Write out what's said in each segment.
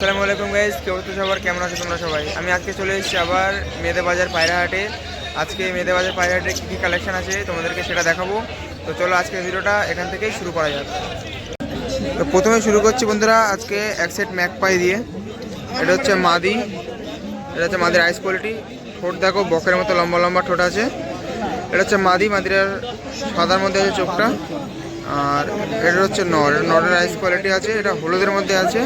আসসালামু আলাইকুম গাইজ কেউ তো সবার? কেমন আছো তোমরা সবাই? আমি আজকে চলে এসেছি আবার মেদে বাজার পায়রাহাটে। আজকে মেদে বাজার পায়রাহাটে কী কী কালেকশন আছে তোমাদেরকে সেটা দেখাবো। তো চলো আজকে ভিডিওটা এখান থেকেই শুরু করা যাক। তো প্রথমে শুরু করছি বন্ধুরা আজকে এক সেট ম্যাক পাই দিয়ে। এটা হচ্ছে মাদি। এটা হচ্ছে মাদির আইস কোয়ালিটি ঠোঁট দেখো, বকের মতো লম্বা লম্বা ঠোঁট আছে। এটা হচ্ছে মাদি মাদির সাদার মধ্যে আছে চোখটা। আর এটা হচ্ছে নর। নরের আইস কোয়ালিটি আছে। এটা হলুদের মধ্যে আছে।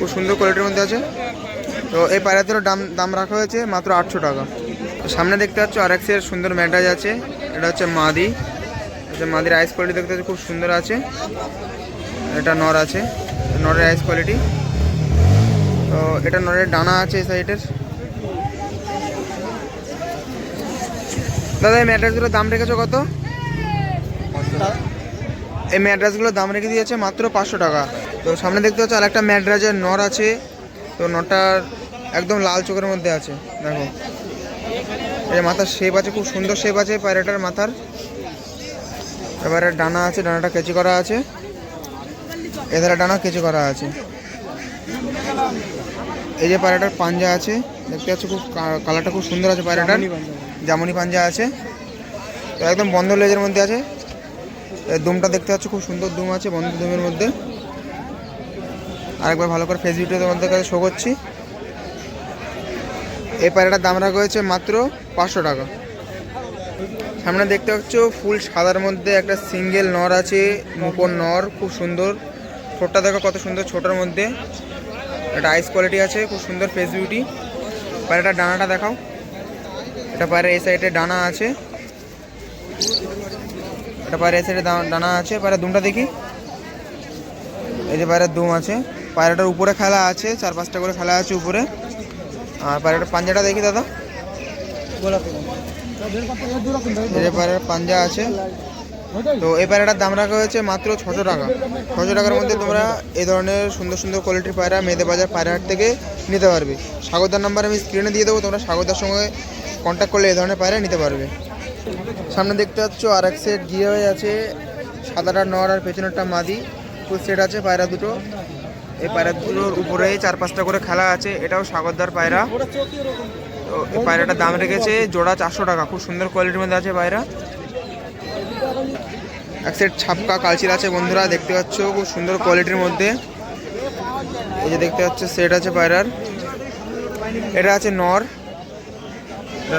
খুব সুন্দর কোয়ালিটির মধ্যে আছে। তো এই পায়রাগুলোর দাম দাম রাখা হয়েছে মাত্র আটশো টাকা। সামনে দেখতে পাচ্ছ আরেক্সের সুন্দর ম্যাটাজ আছে। এটা হচ্ছে মাদি। হচ্ছে মাদির আইস কোয়ালিটি দেখতে পাচ্ছ খুব সুন্দর আছে। এটা নর আছে। নরের আইস কোয়ালিটি তো এটা নরের ডানা আছে এই সাইডের দাদা এই ম্যাট্রাসগুলোর দাম রেখেছো কত? এই ম্যাড্রাসগুলোর দাম রেখে দিয়েছে মাত্র পাঁচশো টাকা। তো সামনে দেখতে পাচ্ছ আরেকটা ম্যাড্রাসের নর আছে। তো নটার একদম লাল চোখের মধ্যে আছে দেখো। এই মাথার শেপ আছে খুব সুন্দর শেপ আছে পায়রাটার মাথার। এবারে ডানা আছে ডানাটা কেচি করা আছে। এধারে ডানা কেচি করা আছে। এই যে পায়রাটার পাঞ্জা আছে দেখতে পাচ্ছ খুব কালারটা খুব সুন্দর আছে পায়রাটার। জামুনি পাঞ্জা। আছে। তো একদম বন্ধ লেজের মধ্যে আছে। দুমটা দেখতে পাচ্ছ খুব সুন্দর দুম আছে বন্ধ দুমের মধ্যে। আরেকবার ভালো করে ফেস ভিডিও তোমাদের কাছে শো করছি। এই পায়রাটার দাম রাখা হয়েছে মাত্র পাঁচশো টাকা। সামনে দেখতে পাচ্ছ ফুল সাদার মধ্যে একটা সিঙ্গেল নর আছে মুপর নর, খুব সুন্দর। ঠোঁটটা দেখো কত সুন্দর ছোটোর মধ্যে। একটা আইস কোয়ালিটি আছে, খুব সুন্দর ফেস বিউটি পায়রাটার ডানাটা দেখাও। এটা পায়রা এই সাইডে ডানা আছে। এটা পায়রা এই সাইডে ডানা আছে। পায়রা দুমটা দেখি। এই যে পায়রার দুম আছে। পায়রাটার উপরে খেলা আছে, চার পাঁচটা করে খেলা আছে উপরে। আর পায়রাটার পাঞ্জাটা দেখি দাদা। পাঞ্জা আছে। তো এই পায়রাটার দাম রাখা হয়েছে মাত্র ছশো টাকা। ছশো টাকার মধ্যে তোমরা এই ধরনের সুন্দর সুন্দর কোয়ালিটির পায়রা মেদে বাজার পায়রাহাট থেকে নিতে পারবে। স্বাগতার নাম্বার আমি স্ক্রিনে দিয়ে দেবো, তোমরা স্বাগতার সঙ্গে কন্ট্যাক্ট করলে এই ধরনের পায়রা নিতে পারবে। সামনে দেখতে পাচ্ছ আর এক সেট গিয়ে হয়ে আছে, সাদাটা নর আর পেছনেরটা মাদি। ফুল সেট আছে পায়রা দুটো। এই পায়রা দুটোর উপরে চার পাঁচটা করে খেলা আছে, এটাও সাগরদার পায়রা। তো এই পায়রাটার দাম রেখেছে জোড়া চারশো টাকা, খুব সুন্দর কোয়ালিটির মধ্যে আছে পায়রা। এক সেট ছাপকা কালচির আছে বন্ধুরা, দেখতে পাচ্ছ, খুব সুন্দর কোয়ালিটির মধ্যে। এই যে দেখতে পাচ্ছ সেট আছে পায়রার। এটা আছে নর।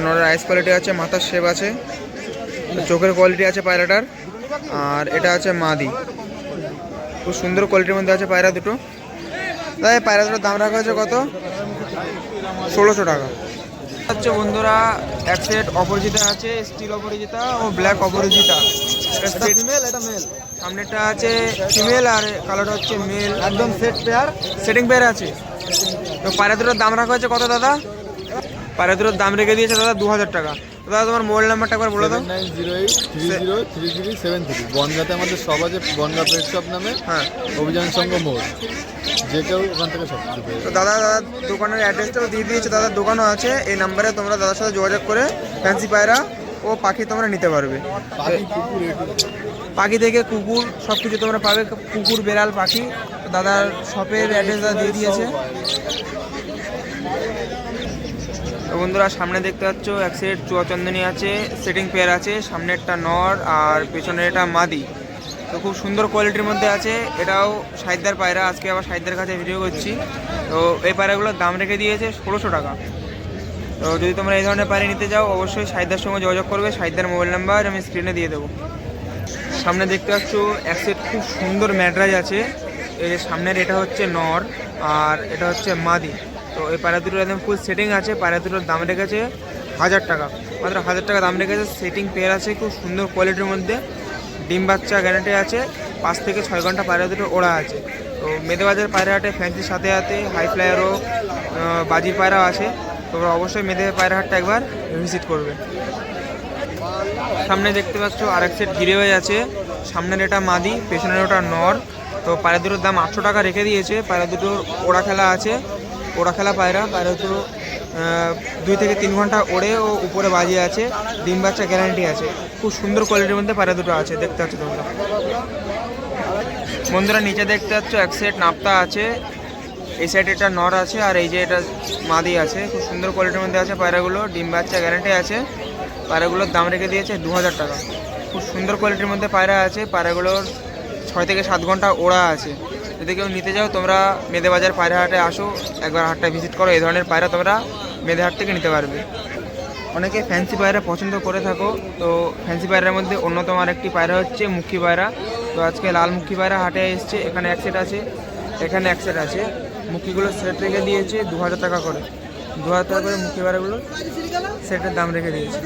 নরের আইস কোয়ালিটি আছে, মাথার শেপ আছে। চোখের কোয়ালিটি আছে পায়রাটার। আর এটা আছে মাদি। খুব সুন্দর কোয়ালিটির মধ্যে আছে পায়রা দুটো। তাই পায়রা দুটোর দাম রাখা হয়েছে কত? ষোলোশো টাকা। হচ্ছে বন্ধুরা এক সেট অপরিচিতা আছে স্টিল অপরিচিতা ও ব্ল্যাক অপরিচিতা। ফিমেল এটা মেল সামনেটা আছে ফিমেল আর কালোটা হচ্ছে মেল একদম সেট পেয়ার সেটিং পেয়ার আছে। তো পায়রা দুটোর দাম রাখা হয়েছে কত দাদা? পায়রা দুটোর দাম রেখে দিয়েছে দাদা দু হাজার টাকা। দাদা তোমার মোবাইল নাম্বারটা একবার বলে দাও। Nine zero eight three zero three three seven three বনগাতে আমাদের সব আছে বনগা প্রেস শপ নামে। হ্যাঁ। অভিযান সংঘ মোড়। যে কেউ ওখান থেকে সব কিছু পেয়ে তো দাদা দাদা দোকানের অ্যাড্রেসটাও দিয়ে দিয়েছে। দাদার দোকানও আছে। এই নাম্বারে তোমরা দাদার সাথে যোগাযোগ করে ফ্যান্সি পায়রা ও পাখি তোমরা নিতে পারবে। পাখি থেকে কুকুর সব কিছু তোমরা পাবে। কুকুর বেড়াল পাখি। দাদার শপের অ্যাড্রেস দাদা দিয়ে দিয়েছে। তো বন্ধুরা, সামনে দেখতে পাচ্ছ, এক সেট চুয়াচন্দনী আছে সেটিং পেয়ার আছে, সামনেরটা নর আর পেছনের এটা মাদি। তো খুব সুন্দর কোয়ালিটির মধ্যে আছে, এটাও সাহিদ্যার পায়রা, আজকে আবার সাহিদ্যার কাছে ভিডিও করছি। তো এই পায়রাগুলোর দাম রেখে দিয়েছে ষোলোশো টাকা। তো যদি তোমরা এই ধরনের পায়রা নিতে যাও অবশ্যই সাহিদ্যার সঙ্গে যোগাযোগ করবে সাহিদ্যার মোবাইল নাম্বার আমি স্ক্রিনে দিয়ে দেবো। সামনে দেখতে পাচ্ছ, এক সেট খুব সুন্দর ম্যাটরাজ আছে যে সামনের এটা হচ্ছে নর আর এটা হচ্ছে মাদি। তো এই পায়রা দুটোর একদম ফুল সেটিং আছে পায়রা দুটোর দাম রেখেছে হাজার টাকা। মাত্র হাজার টাকা দাম রেখেছে সেটিং পেয়ার আছে, খুব সুন্দর কোয়ালিটির মধ্যে। ডিম বাচ্চা গ্যারান্টি আছে, পাঁচ থেকে ছয় ঘণ্টা পায়রা দুটো ওড়া আছে। তো মেদেবাজার পায়রাহাটে ফ্যান্সির সাথে সাথে হাই ফ্লায়ারও বাজির পায়রাও আছে। তোমরা অবশ্যই মেদে পায়রাহাটটা একবার ভিজিট করবে। সামনে দেখতে পাচ্ছ আরেক সেট ঘিরে হয়ে আছে। সামনের এটা মাদি, পেছনের ওটা নর। তো পায়রা দুটোর দাম আটশো টাকা রেখে দিয়েছে। পায়রা দুটোর ওড়া খেলা আছে। ওড়া খেলা পায়রা পায়রা আহ, দুই থেকে তিন ঘণ্টা ওড়ে ও উপরে বাজিয়ে আছে। ডিম বাচ্চা গ্যারান্টি আছে। খুব সুন্দর কোয়ালিটির মধ্যে পায়রা দুটো আছে দেখতে পাচ্ছ তোমরা। বন্ধুরা নিচে দেখতে পাচ্ছ এক সেট নাপ্তা আছে। এই সাইডে এটা নর আছে আর এই যে এটা মাদি আছে। খুব সুন্দর কোয়ালিটির মধ্যে আছে পায়রাগুলো। ডিম বাচ্চা গ্যারান্টি আছে। পায়রাগুলোর দাম রেখে দিয়েছে দু হাজার টাকা। খুব সুন্দর কোয়ালিটির মধ্যে পায়রা আছে। পায়রাগুলোর ছয় থেকে সাত ঘণ্টা ওড়া আছে। যদি কেউ নিতে যাও তোমরা মেদে বাজার পায়রা হাটে আসো, একবার হাটটায় ভিজিট করো, এই ধরনের পায়রা তোমরা মেদে হাট থেকে নিতে পারবে। অনেকে ফ্যান্সি পায়রা পছন্দ করে থাকো, তো ফ্যান্সি পায়রার মধ্যে অন্যতম আর একটি পায়রা হচ্ছে মুখী পায়রা। তো আজকে লাল মুখী পায়রা হাটে এসছে, এখানে এক সেট আছে, এখানে এক সেট আছে। মুখিগুলো সেট রেখে দিয়েছে দু হাজার টাকা করে। দু হাজার টাকা করে মুখী পায়রাগুলো সেটের দাম রেখে দিয়েছে।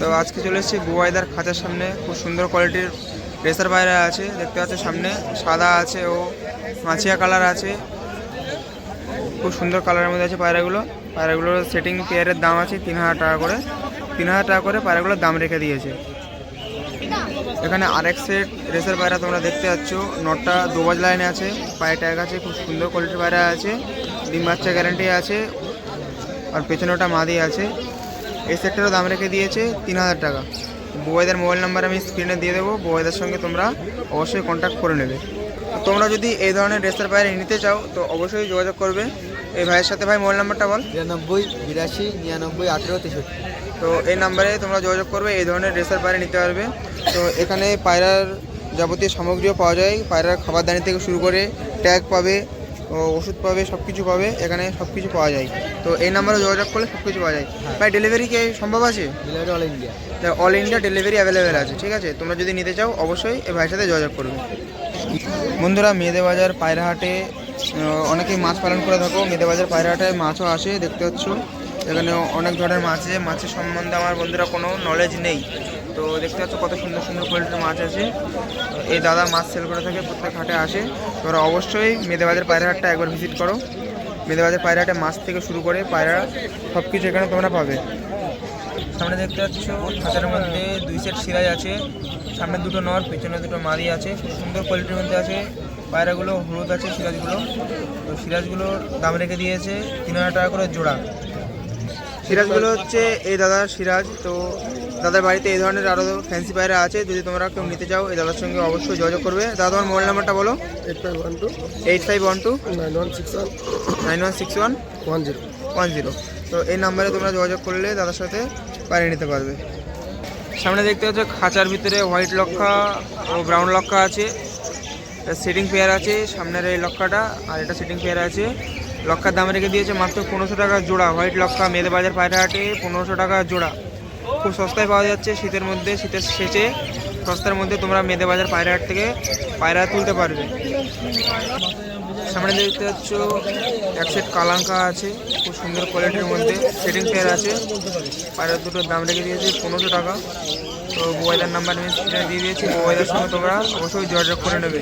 তো আজকে চলে এসেছি গোয়াইদার খাঁচার সামনে, খুব সুন্দর কোয়ালিটির রেসার পায়রা আছে, দেখতে পাচ্ছ সামনে সাদা আছে ও মাছিয়া কালার আছে। খুব সুন্দর কালারের মধ্যে আছে পায়রাগুলো। পায়রাগুলোর সেটিং পেয়ারের দাম আছে তিন হাজার টাকা করে। তিন হাজার টাকা করে পায়রাগুলোর দাম রেখে দিয়েছে। এখানে আরেক সেট রেসের পায়রা তোমরা দেখতে পাচ্ছ। নটটা দোবাজ লাইনে আছে। পায়ে ট্যাগ আছে, খুব সুন্দর কোয়ালিটির পায়রা আছে। ডিম বাচ্চা গ্যারান্টি আছে। আর পেছনে ওটা মাদি আছে। এই সেটটারও দাম রেখে দিয়েছে তিন হাজার টাকা। বউয়েদের মোবাইল নাম্বার আমি স্ক্রিনে দিয়ে দেবো বউয়েদের সঙ্গে তোমরা অবশ্যই কন্ট্যাক্ট করে নেবে। তোমরা যদি এই ধরনের ড্রেসের বাইরে নিতে চাও তো অবশ্যই যোগাযোগ করবে। এই ভাইয়ের সাথে ভাই মোবাইল নাম্বারটা বল। নিরানব্বই বিরাশি নিরানব্বই আঠেরো তেষট্টি। তো এই নাম্বারে তোমরা যোগাযোগ করবে এই ধরনের রেসার বাইরে নিতে পারবে। তো এখানে পায়রার যাবতীয় সামগ্রীও পাওয়া যায়। পায়রার খাবার দানি থেকে শুরু করে ট্যাগ পাবে। ওষুধ পাবে সব কিছু পাবে এখানে সব কিছু পাওয়া যায়। তো এই নাম্বারে যোগাযোগ করলে সব কিছু পাওয়া যায়। ভাই ডেলিভারি কি সম্ভব আছে? Delivery all India all India delivery available আছে ঠিক আছে? তোমরা যদি নিতে চাও অবশ্যই এই ভাইয়ের সাথে যোগাযোগ করবে। বন্ধুরা মেদে বাজার পায়রাহাটে অনেকেই মাছ পালন করে থাকো। মেদে বাজার পায়রাহাটে মাছও আসে দেখতে পাচ্ছ। এখানে অনেক ধরনের মাছ আছে। মাছের সম্বন্ধে আমার বন্ধুরা কোনো নলেজ নেই। তো দেখতে পাচ্ছ কত সুন্দর সুন্দর কোয়ালিটির মাছ আছে। এই দাদা মাছ সেল করে থাকে, প্রত্যেক হাটে আসে। তোমরা অবশ্যই মেদে বাজার পায়রাহাটটা একবার ভিজিট করো। মেদে বাজার পায়রাহাটে মাছ থেকে শুরু করে পায়রা সব কিছু এখানে তোমরা পাবে। সামনে দেখতে পাচ্ছ খাঁচার মধ্যে দুই সেট সিরাজ আছে। সামনে দুটো নর, পেছনে দুটো মাদি আছে। সুন্দর কোয়ালিটির মধ্যে আছে। পায়রাগুলো হলুদ আছে সিরাজগুলো। তো সিরাজগুলোর দাম রেখে দিয়েছে তিন হাজার টাকা করে জোড়া। সিরাজগুলো হচ্ছে এই দাদার সিরাজ, তো দাদার বাড়িতে এই ধরনের আরও ফ্যান্সি পায়রা আছে, যদি তোমরা কেউ নিতে চাও, এই দাদার সঙ্গে অবশ্যই যোগাযোগ করবে। দাদা, তোমার মোবাইল নাম্বারটা বলো। Eight five one two eight five one two nine one six one, nine one six one one zero. One zero তো এই নাম্বারে তোমরা যোগাযোগ করলে দাদার সাথে পাড়িয়ে নিতে পারবে। সামনে দেখতে পাচ্ছ খাঁচার ভিতরে হোয়াইট লক্ষা ও ব্রাউন লক্ষা আছে। সিটিং পেয়ার আছে, সামনের এই লক্ষাটা আর এটা সিটিং পেয়ার আছে। লক্ষার দাম রেখে দিয়েছে মাত্র পনেরোশো টাকা জোড়া। হোয়াইট লক্ষা মেদে বাজার পায়রা হাটে পনেরোশো টাকা জোড়া। খুব সস্তায় পাওয়া যাচ্ছে শীতের মধ্যে, শীতের শেষে সস্তার মধ্যে তোমরা মেদে বাজার পায়রা হাট থেকে পায়রা তুলতে পারবে। সামনে দেখতে পাচ্ছ, এক সেট কালাঙ্কা আছে, খুব সুন্দর কোয়ালিটির মধ্যে। সেটিং পেয়ার আছে। পায়রা দুটোর দাম রেখে দিয়েছে পনেরোশো টাকা। তো মোবাইলের নাম্বার আমি স্ক্রিনে দিয়ে দিয়েছি। মোবাইলের সঙ্গে তোমরা অবশ্যই যোগাযোগ করে নেবে।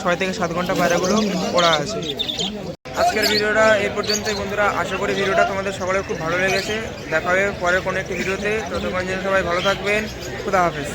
ছয় থেকে সাত ঘণ্টা পায়রাগুলো পড়া আছে। আজকের ভিডিওটা এই পর্যন্তই, বন্ধুরা। আশা করি ভিডিওটা তোমাদের সকলের খুব ভালো লেগেছে। দেখা হবে পরে কোনো একটি ভিডিওতে। ততক্ষণ যেন সবাই ভালো থাকবেন। খুদা হাফেজ।